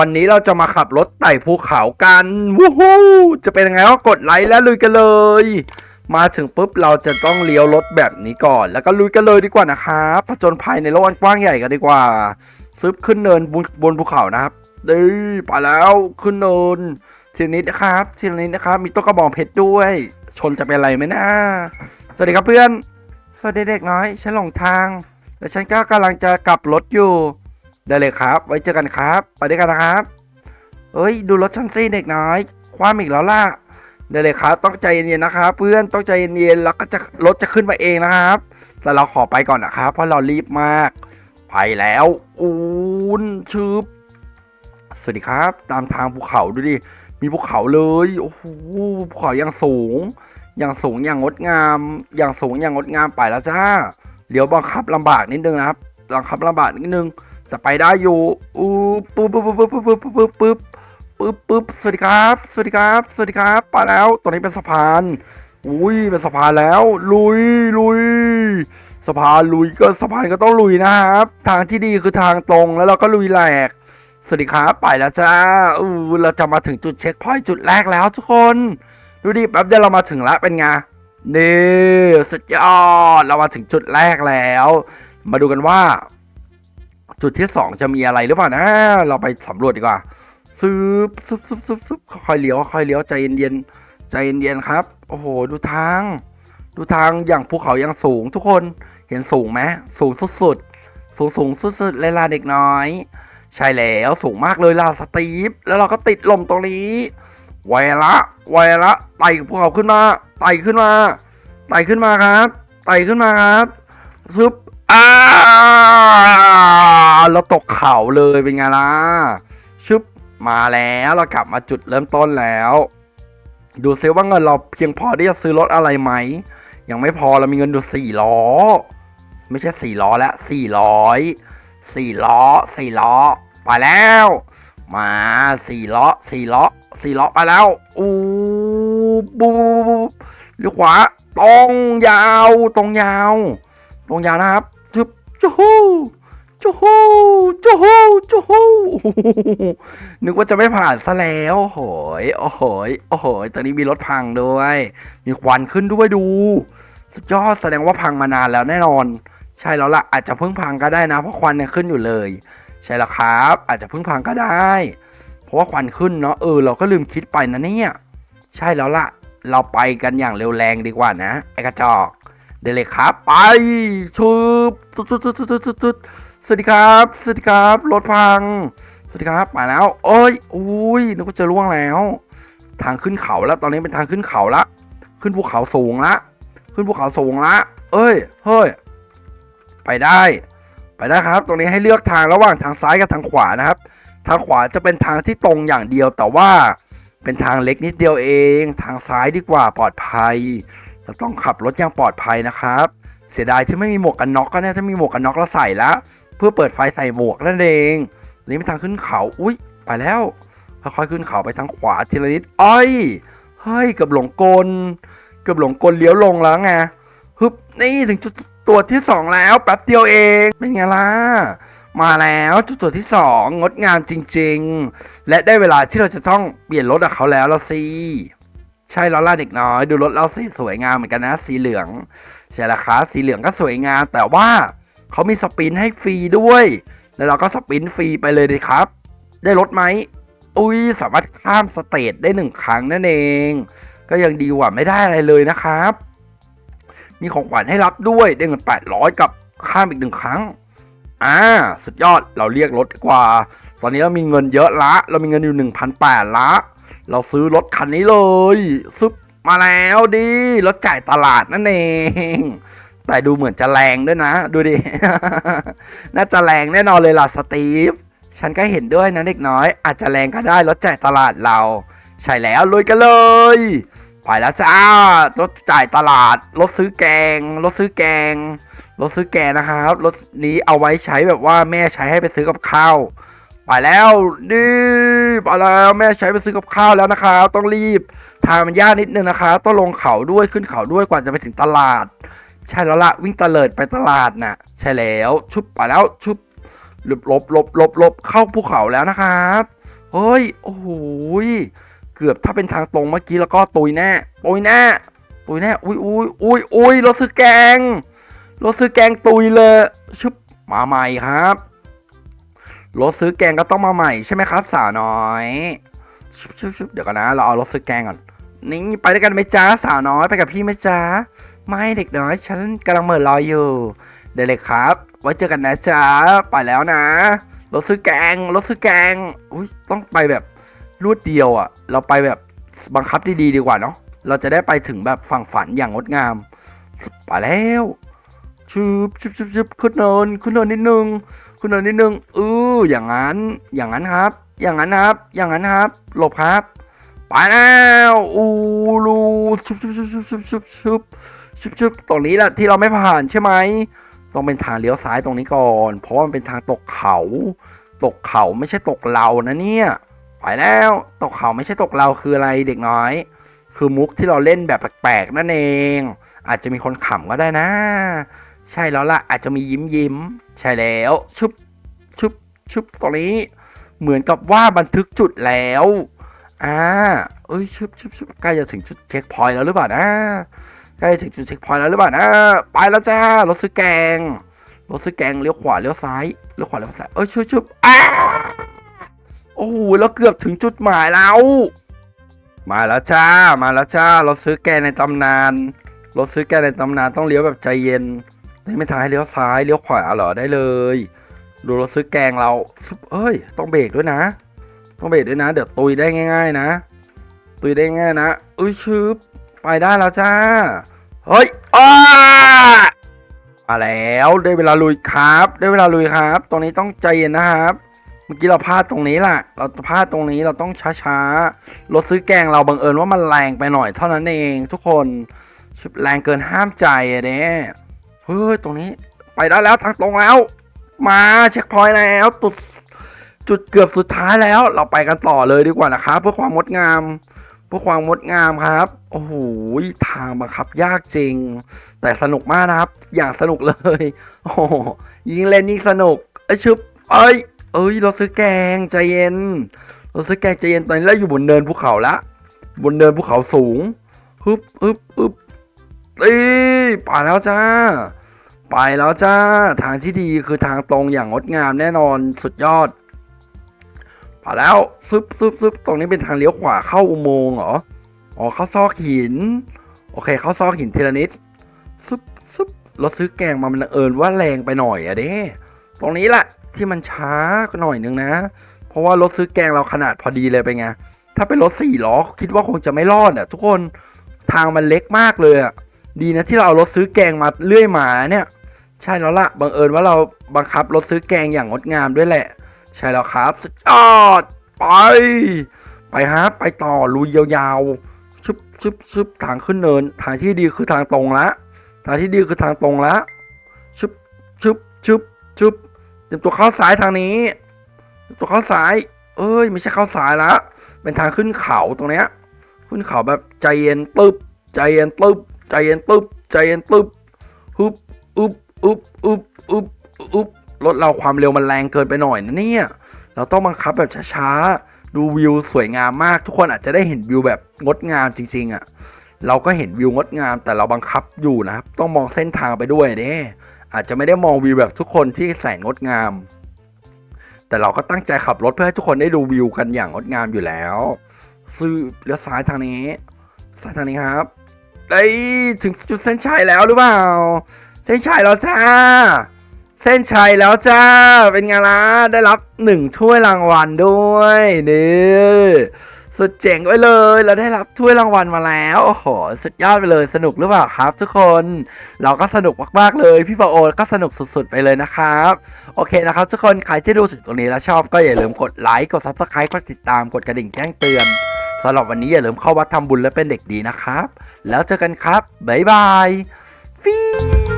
วันนี้เราจะมาขับรถไต่ภูเขากันวู้ฮู้จะเป็นยังไงก็กดไลค์แล้วลุยกันเลย มาถึงปุ๊บเราจะต้องเลี้ยวรถแบบนี้ก่อน แล้วก็ลุยกันเลยดีกว่านะครับผจญภัยในโลกอันกว้างใหญ่กันดีกว่าซึบขึ้นเนินบนบนภูเขานะครับด้ยไปแล้วขึ้นเนินทีลนิดนะครับทีลนิดนะครับ มีต้นกระบองเพชรด้วย ชนจะเป็นอะไรไหมนะสวัสดีครับเพื่อนสวัสดีเด็กน้อย ฉันหลงทางและฉันก็กำลังจะกลับรถอยู่ ได้เลยครับ ไว้เจอกันครับ ไปด้วยกันนะครับ เอ้ย ดูรถฉันสิเด็กน้อย ความอีกแล้วล่ะ ได้เลยครับ ต้องใจเย็นๆนะครับ เพื่อน ต้องใจเย็นๆ แล้วก็จะรถจะขึ้นมาเองนะครับ แต่เราขอไปก่อนนะครับ เพราะเรารีบมาก ไปแล้ว อูนชืบสวัสดีครับ ตามทางภูเขาดูดิ มีภูเขาเลย โอ้โห ภูเขายังสูง อย่างสูงอย่างงดงาม อย่างสูงอย่างงดงามไปแล้วจ้า เดี๋ยวบังคับลำบากนิดนึงนะครับ บังคับลำบากนิดนึง จะไปได้อยู่อู้ปุ๊บปุ๊บปุ๊บปุ๊บปุ๊บปุ๊บปุ๊บปุ๊บปุ๊บสวัสดีครับ สวัสดีครับ สวัสดีครับไปแล้วตรงนี้เป็นสะพานอุ้ยเป็นสะพานแล้ว ลุยลุยสะพานลุยก็สะพานก็ต้องลุยนะครับ ทางที่ดีคือทางตรงแล้วเราก็ลุยแหลกสวัสดีครับไปแล้วจ้าอู้เราจะมาถึงจุดเช็คพอยต์จุดแรกแล้วทุกคน ดูดิแป๊บเดียวเรามาถึงล้วเป็นไงนี่สุดยอดเรามาถึงจุดแรกแล้ว มาดูกันว่า จุดที่สองจะมีอะไรหรือเปล่านะ เราไปสำรวจดีกว่าซึบซึบซึบซึบซึบค่อยเลี้ยวค่อยเลี้ยวใจเย็นๆใจเย็นๆครับ โอ้โห ดูทาง ดูทางอย่างภูเขายังสูง ทุกคนเห็นสูงไหมสูงสุดๆสูงสูงสุดๆเลยล่ะเด็กน้อย ใช่แล้วสูงมากเลยล่ะสตีฟแล้วเราก็ติดลมตรงนี้ไวละไวละไต่ภูเขาขึ้นมาไต่ขึ้นมาไต่ขึ้นมาครับไต่ขึ้นมาครับซึบอ้า เราตกเขาเลยเป็นไงล่ะชึบมาแล้วเรากลับมาจุดเริ่มต้นแล้ว ดูซิว่าเงินเราเพียงพอที่จะซื้อรถอะไรไหมยังไม่พอเรามีเงินอยู่สี่ล้อ ไม่ใช่สี่ล้อแล้วสี่ร้อยสี่ล้อสี่ล้อไปแล้ว มาสี่ล้อสี่ล้อสี่ล้อไปแล้วอู้บูบเลี้ยวขวาตรงยาวตรงยาว ตรงยาวนะครับจุบจูฮู จูฮูจูฮูจูฮูนึกว่าจะไม่ผ่านซะแล้วโอ้โหยโอ้โหยโอ้โหยตอนนี้มีรถพังด้วย มีควันขึ้นด้วยดู สุดยอดแสดงว่าพังมานานแล้วแน่นอน ใช่แล้วล่ะ อาจจะเพิ่งพังก็ได้นะ เพราะควันเนี่ยขึ้นอยู่เลย ใช่แล้วครับ อาจจะเพิ่งพังก็ได้ เพราะว่าควันขึ้นเนาะเออเราก็ลืมคิดไปนะเนี่ย ใช่แล้วล่ะ เราไปกันอย่างเร็วแรงดีกว่านะไอ้กระจอกเดี๋ยวเลยครับ ไปชุบตุ๊ดตุ๊ดตุ๊ดตุ๊ดตุ๊ด สวัสดีครับ สวัสดีครับ รถพัง สวัสดีครับ มาแล้วเอ้ยอุ้ยนึกว่าจะล่วงแล้ว ทางขึ้นเขาแล้ว ตอนนี้เป็นทางขึ้นเขาละ ขึ้นภูเขาสูงละ ขึ้นภูเขาสูงละ เอ้ย เฮ้ย ไปได้ ไปได้ครับ ตรงนี้ให้เลือกทางระหว่างทางซ้ายกับทางขวานะครับ ทางขวาจะเป็นทางที่ตรงอย่างเดียว แต่ว่าเป็นทางเล็กนิดเดียวเอง ทางซ้ายดีกว่าปลอดภัยเราต้องขับรถอย่างปลอดภัยนะครับ เสียดายที่ไม่มีหมวกกันน็อกก็เนี่ยถ้ามีหมวกกันน็อกแล้วใส่แล้ว เพื่อเปิดไฟใส่หมวกนั่นเองนนี้เป็นทางขึ้นเขา อุ้ยไปแล้วค่อยๆขึ้นเขาไปทางขวาทีละนิดอ้อยเฮ้ยเกือบหลงกลเกือบหลงกลเลี้ยวลงแล้วไงฮึบนี่ถึงจุดตัวที่สองแล้วแป๊บเดียวเองเป็นไงล่ะมาแล้วจุดตัวที่สองงดงามจริง ๆ และได้เวลาที่เราจะต้องเปลี่ยนรถกับเขาแล้วละสิใช่แล้วล่ะเด็กน้อย ดูรถเราสิสวยงามเหมือนกันนะ สีเหลือง ใช่ล้วครับสีเหลืองก็สวยงามแต่ว่า เขามีสปินให้ฟรีด้วย แล้วเราก็สปินฟรีไปเลยดีครับ ได้รถไหม อุ้ยสามารถข้ามสเตจได้หนึ่งครั้งนั่นเอง ก็ยังดีกว่าไม่ได้อะไรเลยนะครับ มีของขวัญให้รับด้วยได้เงิน 800 กับข้ามอีกหนึ่งครั้ง อ่า สุดยอดเราเรียกรถดีกว่า ตอนนี้เรามีเงินเยอะละ เรามีเงินอยู่ 1,800 ละ เราซื้อรถคันนี้เลยซุปมาแล้วดิรถจ่ายตลาดนั่นเอง แต่ดูเหมือนจะแรงด้วยนะ ดูดิ น่าจะแรงแน่นอนเลยล่ะสตีฟ ฉันก็เห็นด้วยนะเด็กน้อย อาจจะแรงก็ได้รถจ่ายตลาดเรา ใช่แล้วลุยกันเลย ไปแล้วจ้ารถจ่ายตลาด รถซื้อแกง รถซื้อแกง รถซื้อแกงนะครับ รถนี้เอาไว้ใช้แบบว่าแม่ใช้ให้ไปซื้อกับข้าว ไปแล้วนี่ไปแล้วแม่ใช้ไปซื้อกับข้าวแล้วนะครับต้องรีบ ทางมันยากนิดนึงนะคะต้องลงเขาด้วยขึ้นเขาด้วยกว่าจะไปถึงตลาด ใช่แล้วละวิ่งตะเลิดไปตลาดน่ะ ใช่แล้วชุบไปแล้วชุบหลบหลบหลบหลบหลบเข้าภูเขาแล้วนะครับเฮ้ยโอ้โหเกือบถ้าเป็นทางตรงเมื่อกี้แล้วก็ตุยแน่ตุยแน่ตุยแน่อุ้ยอุ้ยอุ้ยอุ้ยรถซื้อแกงรถซื้อแกงตุยเลยชึบมาใหม่ครับรถซื้อแกงก็ต้องมาใหม่ใช่ไหมครับ สาวน้อยชึบชึบชึบเดี๋ยวก่อนนะ เราเอารถซื้อแกงก่อนนี่ไปด้วยกันไหมจ้าสาวน้อยไปกับพี่ไหมจ้า ไม่เด็กน้อย ฉันกำลังเหม่อรออยู่ เดี๋ยวเลยครับ ไว้เจอกันนะจ้าไปแล้วนะ รถซื้อแกง รถซื้อแกง อุ้ยต้องไปแบบรวดเดียวอะ่ะ เราไปแบบบังคับดีๆดีกว่าเนาะ เราจะได้ไปถึงแบบฝั่งฝันอย่างงดงาม ไปแล้วชืบชืบชืบชืบขึ้นเนินขึ้นเนินนิดนึงขึ้นเนินนิดนึงเอออย่างนั้น อย่างนั้นครับ อย่างนั้นครับ อย่างนั้นครับ หลบครับ ไปแล้ว อูรูชุบชุบชุบชุบชุบชุบ ชุบชุบชุบตรงนี้แหละที่เราไม่ผ่านใช่ไหมต้องเป็นทางเลี้ยวซ้ายตรงนี้ก่อน เพราะมันเป็นทางตกเขา ตกเขาไม่ใช่ตกเรานะเนี่ยไปแล้วตกเขาไม่ใช่ตกเราคืออะไรเด็กน้อย คือมุกที่เราเล่นแบบแปลกๆนั่นเอง อาจจะมีคนขำก็ได้นะ ใช่แล้วล่ะอาจจะมียิ้มยิ้มๆใช่แล้วชุบชุบชุบตรงนี้ เหมือนกับว่าบันทึกจุดแล้วอ่าเอ้ยชุบชุบชุบใกล้จะถึงจุดเช็คพอยต์แล้วหรือเปล่านะ ใกล้ถึงจุดเช็คพอยต์แล้วหรือเปล่านะไปแล้วจ้ารถซื้อแกงรถซื้อแกงเลี้ยวขวาเลี้ยวซ้ายเลี้ยวขวาเลี้ยวซ้ายเอ้ยชุบชุบอ้าโอ้โหแล้วเกือบถึงจุดหมายแล้ว มาแล้วจ้ามาแล้วจ้ารถซื้อแกงในตำนานรถซื้อแกงในตำนานต้องเลี้ยวแบบใจเย็นนี่ไม่ทางให้เลี้ยวซ้ายเลี้ยวขวาเหรอได้เลย ดูรถซื้อแกงเราเอ้ย ต้องเบรกด้วยนะ ต้องเบรกด้วยนะ เดี๋ยวตุยได้ง่าย ๆ นะ ตุยได้ง่ายนะเอ้ยชืบ ไปได้แล้วจ้า เฮ้ยอ้ามาแล้วได้เวลาลุยครับ ได้เวลาลุยครับ ตรงนี้ต้องใจเย็นนะครับ เมื่อกี้เราพลาดตรงนี้แหละเราพลาดตรงนี้เราต้องช้าๆรถซื้อแกงเราบังเอิญว่ามันแรงไปหน่อยเท่านั้นเองทุกคนชิบแรงเกินห้ามใจอะเด้เฮ้ยตรงนี้ไปได้แล้วทางตรงแล้ว มาเช็คพอยต์แล้วจุดจุดเกือบสุดท้ายแล้ว เราไปกันต่อเลยดีกว่านะครับเพื่อความงดงาม เพื่อความงดงามครับ โอ้โหทางบังคับยากจริง แต่สนุกมากนะครับ อย่างสนุกเลย โอ้ยิงเล่นยิ่งสนุกไอชุบเอ้ย เอ้ย เราซื้อแกงใจเย็น เราซื้อแกงใจเย็นตอนนี้เราอยู่บนเนินภูเขาละ บนเนินภูเขาสูงฮึบฮึบฮึบตีไปแล้วจ้า ไปแล้วจ้า ทางที่ดีคือทางตรงอย่างงดงามแน่นอนสุดยอด ไปแล้วซึบซึบซึบตรงนี้เป็นทางเลี้ยวขวาเข้าอุโมงค์เหรอ อ๋อเข้าซอกหิน โอเคเข้าซอกหินทีละนิดซึบซึบรถซื้อแกงมามันเอิญว่าแรงไปหน่อยอะเด้ ตรงนี้แหละที่มันช้าหน่อยนึงนะ เพราะว่ารถซื้อแกงเราขนาดพอดีเลยไปไง ถ้าเป็นรถสี่ล้อคิดว่าคงจะไม่รอดอะทุกคนทางมันเล็กมากเลยอะดีนะที่เราเอารถซื้อแกงมาเลื่อยมาเนี่ย ใช่แล้วล่ะบังเอิญว่าเราบังคับรถซื้อแกงอย่างงดงามด้วยแหละ ใช่แล้วครับสุดยอดไป ไปฮะไปต่อลุยยาวๆชึบชึบชึบทางขึ้นเนิน ทางที่ดีคือทางตรงละทางที่ดีคือทางตรงละชึบชึบชึบชึบเตรียมตัวเข้าซ้ายทางนี้เตรียมตัวเข้าซ้าย เอ้ย ไม่ใช่เข้าซ้ายละเป็นทางขึ้นเขาตรงเนี้ย ขึ้นเขาแบบใจเย็นตึบใจเย็นตึบใจเย็นตึบใจเย็นตึบฮึบอึบอึบอึบอึบอึบ รถเราความเร็วมันแรงเกินไปหน่อยนะเนี่ย เราต้องบังคับแบบช้าๆ ดูวิวสวยงามมาก ทุกคนอาจจะได้เห็นวิวแบบงดงามจริง ๆอะ่ะ เราก็เห็นวิวงดงาม แต่เราบังคับอยู่นะครับ ต้องมองเส้นทางไปด้วยเด้อาจจะไม่ได้มองวิวแบบทุกคนที่แสนงดงาม แต่เราก็ตั้งใจขับรถเพื่อให้ทุกคนได้ดูวิวกันอย่างงดงามอยู่แล้วซื้อเลี้ยวซ้ายทางนี้ซ้ายทางนี้ครับเอ้ถึงจุดเส้นชัยแล้วหรือเปล่า เส้นชัยแล้วจ้า เส้นชัยแล้วจ้า เป็นไงล่ะ ได้รับหนึ่งถ้วยรางวัลด้วยนี่สุดเจ๋งไว้เลย เราได้รับถ้วยรางวัลมาแล้ว โอ้โห สุดยอดไปเลย สนุกหรือเปล่าครับ ทุกคน เราก็สนุกมากๆเลย พี่ปาโอก็สนุกสุดๆไปเลยนะครับ โอเคนะครับ ทุกคน ใครที่ดูถึงตรงนี้แล้วชอบก็อย่าลืมกดไลค์ กด subscribe กดติดตาม กดกระดิ่งแจ้งเตือนสำหรับวันนี้อย่าลืมเข้าวัดทำบุญและเป็นเด็กดีนะครับ แล้วเจอกันครับ บ๊ายบาย ฟี